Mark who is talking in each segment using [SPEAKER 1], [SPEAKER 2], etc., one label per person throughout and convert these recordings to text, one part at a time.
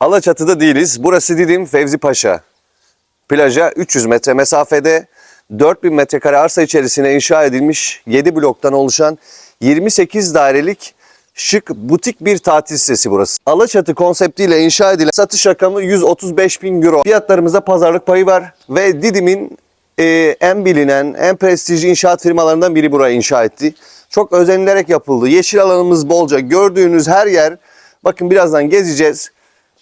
[SPEAKER 1] Alaçatı'da değiliz. Burası Didim Fevzi Paşa. Plaja 300 metre mesafede 4000 metrekare arsa içerisine inşa edilmiş 7 bloktan oluşan 28 dairelik şık butik bir tatil sitesi burası. Alaçatı konseptiyle inşa edilen satış rakamı 135 bin euro. Fiyatlarımızda pazarlık payı var ve Didim'in e, en bilinen, en prestijli inşaat firmalarından biri burayı inşa etti. Çok özenilerek yapıldı. Yeşil alanımız bolca. Gördüğünüz her yer, bakın birazdan gezeceğiz.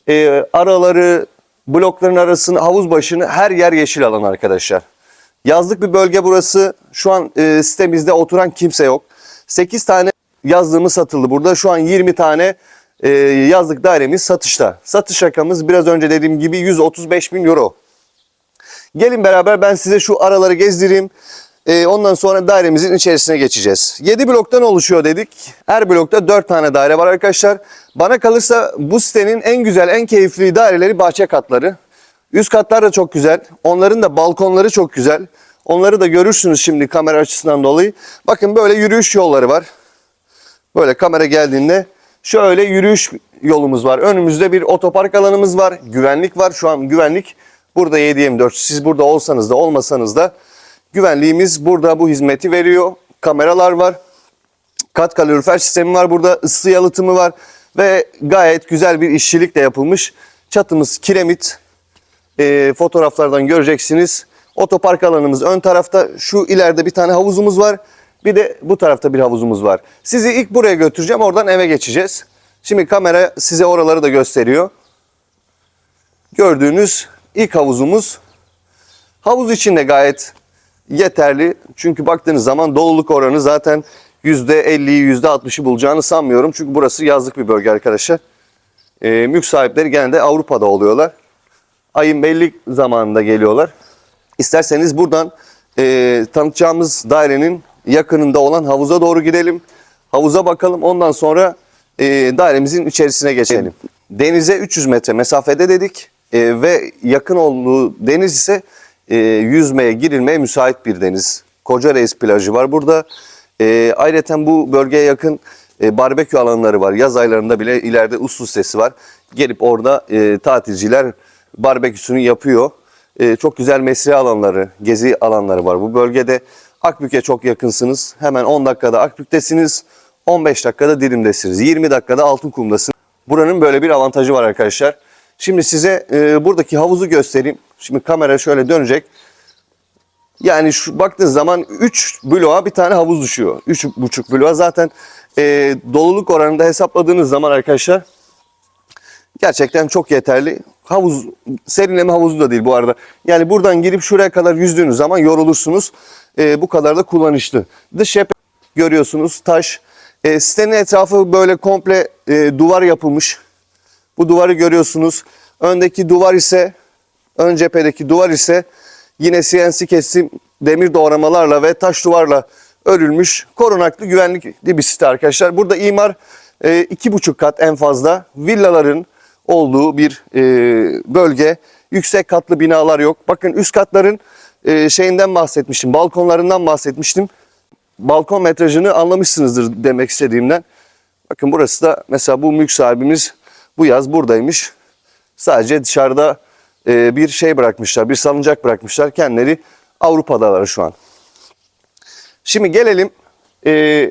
[SPEAKER 1] E, araları, blokların arasını, havuz başını her yer yeşil alan arkadaşlar. Yazlık bir bölge burası. Şu an e, sitemizde oturan kimse yok. 8 tane yazlığımız satıldı burada. Şu an 20 tane e, yazlık dairemiz satışta. Satış rakamımız biraz önce dediğim gibi 135 bin euro. Gelin beraber ben size şu araları gezdireyim. Ee, ondan sonra dairemizin içerisine geçeceğiz. 7 bloktan oluşuyor dedik. Her blokta 4 tane daire var arkadaşlar. Bana kalırsa bu sitenin en güzel, en keyifli daireleri bahçe katları. Üst katlar da çok güzel. Onların da balkonları çok güzel. Onları da görürsünüz şimdi kamera açısından dolayı. Bakın böyle yürüyüş yolları var. Böyle kamera geldiğinde şöyle yürüyüş yolumuz var. Önümüzde bir otopark alanımız var. Güvenlik var. Şu an güvenlik burada 7-24. Siz burada olsanız da olmasanız da güvenliğimiz burada bu hizmeti veriyor. Kameralar var. Kat kalorifer sistemi var burada. ısı yalıtımı var. Ve gayet güzel bir işçilikle yapılmış. Çatımız kiremit. Ee, fotoğraflardan göreceksiniz. Otopark alanımız ön tarafta. Şu ileride bir tane havuzumuz var. Bir de bu tarafta bir havuzumuz var. Sizi ilk buraya götüreceğim. Oradan eve geçeceğiz. Şimdi kamera size oraları da gösteriyor. Gördüğünüz ilk havuzumuz. Havuz için de gayet yeterli. Çünkü baktığınız zaman doluluk oranı zaten %50'yi %60'ı bulacağını sanmıyorum. Çünkü burası yazlık bir bölge arkadaşlar. Ee, mülk sahipleri genelde Avrupa'da oluyorlar. Ayın belli zamanında geliyorlar. İsterseniz buradan e, tanıtacağımız dairenin yakınında olan havuza doğru gidelim. Havuza bakalım ondan sonra e, dairemizin içerisine geçelim. Denize 300 metre mesafede dedik E, ve yakın olduğu deniz ise e, yüzmeye girilmeye müsait bir deniz. Koca Reis plajı var burada. E, ayrıca bu bölgeye yakın e, barbekü alanları var. Yaz aylarında bile ileride uslu sitesi var. Gelip orada e, tatilciler barbeküsünü yapıyor. E, çok güzel mesire alanları, gezi alanları var bu bölgede. Akbük'e çok yakınsınız. Hemen 10 dakikada Akbük'tesiniz. 15 dakikada Dilim'desiniz. 20 dakikada Altınkum'dasınız. Buranın böyle bir avantajı var arkadaşlar. Şimdi size e, buradaki havuzu göstereyim. Şimdi kamera şöyle dönecek. Yani şu baktığınız zaman 3 bloğa bir tane havuz düşüyor. 3,5 bloğa zaten e, doluluk oranında hesapladığınız zaman arkadaşlar gerçekten çok yeterli. Havuz, serinleme havuzu da değil bu arada. Yani buradan girip şuraya kadar yüzdüğünüz zaman yorulursunuz. E, bu kadar da kullanışlı. Dış cephe görüyorsunuz taş. E, sitenin etrafı böyle komple e, duvar yapılmış. Bu duvarı görüyorsunuz. Öndeki duvar ise ön cephedeki duvar ise yine CNC kesim demir doğramalarla ve taş duvarla örülmüş korunaklı güvenlikli bir site arkadaşlar. Burada imar e, iki buçuk kat en fazla villaların olduğu bir e, bölge. Yüksek katlı binalar yok. Bakın üst katların e, şeyinden bahsetmiştim. Balkonlarından bahsetmiştim. Balkon metrajını anlamışsınızdır demek istediğimden. Bakın burası da mesela bu mülk sahibimiz bu yaz buradaymış. Sadece dışarıda e, bir şey bırakmışlar, bir salıncak bırakmışlar. Kendileri Avrupa'dalar şu an. Şimdi gelelim e,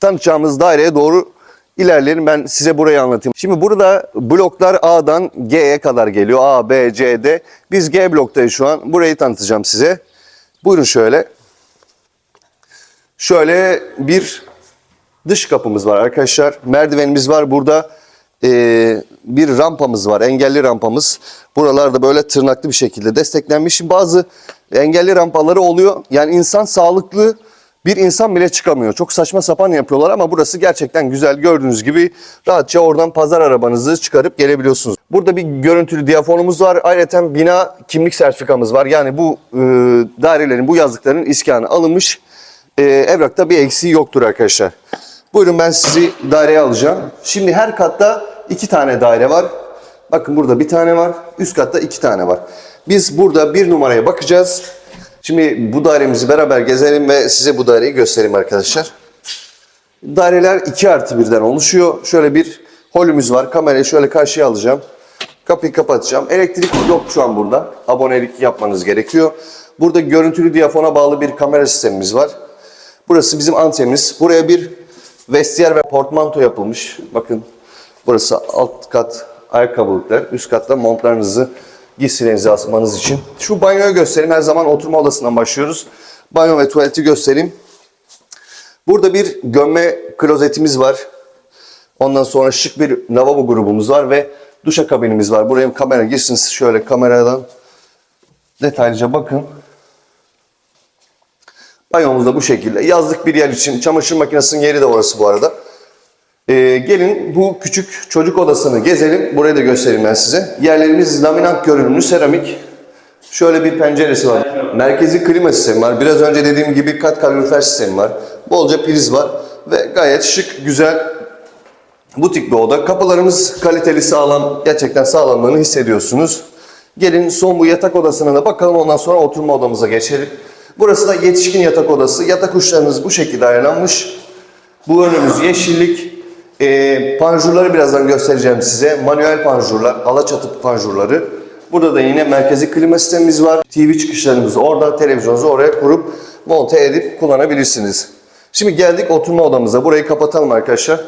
[SPEAKER 1] tanıtacağımız daireye doğru ilerleyelim. Ben size burayı anlatayım. Şimdi burada bloklar A'dan G'ye kadar geliyor. A, B, C, D. Biz G bloktayız şu an. Burayı tanıtacağım size. Buyurun şöyle. Şöyle bir dış kapımız var arkadaşlar. Merdivenimiz var. Burada e, bir rampamız var. Engelli rampamız. Buralarda böyle tırnaklı bir şekilde desteklenmiş. Bazı engelli rampaları oluyor. Yani insan sağlıklı bir insan bile çıkamıyor. Çok saçma sapan yapıyorlar ama burası gerçekten güzel. Gördüğünüz gibi rahatça oradan pazar arabanızı çıkarıp gelebiliyorsunuz. Burada bir görüntülü diyafonumuz var. Ayrıca bina kimlik sertifikamız var. Yani bu e, dairelerin, bu yazlıkların iskanı alınmış. E, evrakta bir eksiği yoktur arkadaşlar. Buyurun ben sizi daireye alacağım. Şimdi her katta iki tane daire var. Bakın burada bir tane var. Üst katta iki tane var. Biz burada bir numaraya bakacağız. Şimdi bu dairemizi beraber gezelim ve size bu daireyi göstereyim arkadaşlar. Daireler 2 artı birden oluşuyor. Şöyle bir holümüz var. Kamerayı şöyle karşıya alacağım. kapıyı kapatacağım. Elektrik yok şu an burada. Abonelik yapmanız gerekiyor. Burada görüntülü diyafona bağlı bir kamera sistemimiz var. Burası bizim antrenimiz. Buraya bir vestiyer ve portmanto yapılmış. Bakın burası alt kat ayakkabılıklar. Üst katta montlarınızı giysilerinizi asmanız için. Şu banyoyu göstereyim. Her zaman oturma odasından başlıyoruz. Banyo ve tuvaleti göstereyim. Burada bir gömme klozetimiz var. Ondan sonra şık bir lavabo grubumuz var ve duşakabinimiz var. Buraya kamera girsin. Şöyle kameradan detaylıca bakın. Banyomuz da bu şekilde. Yazlık bir yer için. Çamaşır makinesinin yeri de orası bu arada. Ee, gelin bu küçük çocuk odasını gezelim. Burayı da göstereyim ben size. Yerlerimiz laminat görünümlü seramik. Şöyle bir penceresi var. Merkezi klima sistemi var. Biraz önce dediğim gibi kat kalorifer sistemi var. Bolca priz var. Ve gayet şık, güzel, butik bir oda. Kapılarımız kaliteli, sağlam. Gerçekten sağlamlığını hissediyorsunuz. Gelin son bu yatak odasına da bakalım. Ondan sonra oturma odamıza geçelim. Burası da yetişkin yatak odası. Yatak uçlarınız bu şekilde ayarlanmış. Bu önümüz yeşillik. Ee, panjurları birazdan göstereceğim size. Manuel panjurlar, alaçatı panjurları. Burada da yine merkezi klima sistemimiz var. TV çıkışlarımız orada, televizyonunuzu oraya kurup monte edip kullanabilirsiniz. Şimdi geldik oturma odamıza. Burayı kapatalım arkadaşlar.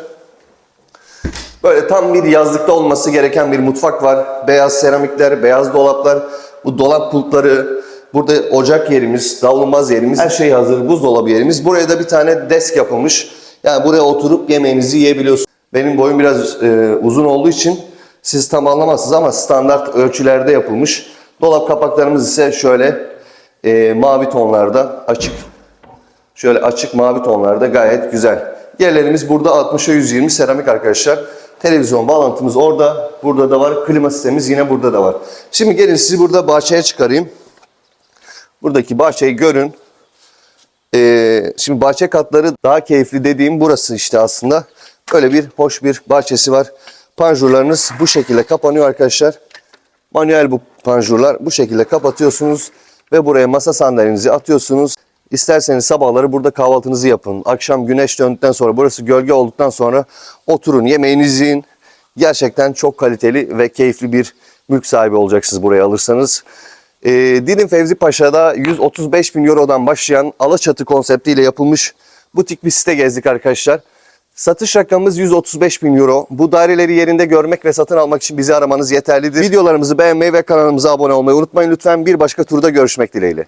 [SPEAKER 1] Böyle tam bir yazlıkta olması gereken bir mutfak var. Beyaz seramikler, beyaz dolaplar, bu dolap pultları, burada ocak yerimiz, davlumbaz yerimiz, her şey hazır, buzdolabı yerimiz. Buraya da bir tane desk yapılmış. Yani buraya oturup yemeğinizi yiyebiliyorsunuz. Benim boyum biraz e, uzun olduğu için siz tam anlamazsınız ama standart ölçülerde yapılmış. Dolap kapaklarımız ise şöyle e, mavi tonlarda açık Şöyle açık mavi tonlarda gayet güzel. Yerlerimiz burada 60'a 120 seramik arkadaşlar. Televizyon bağlantımız orada. Burada da var. Klima sistemimiz yine burada da var. Şimdi gelin sizi burada bahçeye çıkarayım. Buradaki bahçeyi görün. Ee, şimdi bahçe katları daha keyifli dediğim burası işte aslında. Böyle bir hoş bir bahçesi var. Panjurlarınız bu şekilde kapanıyor arkadaşlar. Manuel bu panjurlar. Bu şekilde kapatıyorsunuz ve buraya masa sandalyenizi atıyorsunuz. İsterseniz sabahları burada kahvaltınızı yapın. Akşam güneş döndükten sonra burası gölge olduktan sonra oturun yemeğinizi yiyin. Gerçekten çok kaliteli ve keyifli bir mülk sahibi olacaksınız buraya alırsanız. Ee, Didim Fevzi Paşa'da 135 bin Euro'dan başlayan Alaçatı konseptiyle yapılmış butik bir site gezdik arkadaşlar. Satış rakamımız 135 bin euro. Bu daireleri yerinde görmek ve satın almak için bizi aramanız yeterlidir. Videolarımızı beğenmeyi ve kanalımıza abone olmayı unutmayın lütfen. Bir başka turda görüşmek dileğiyle.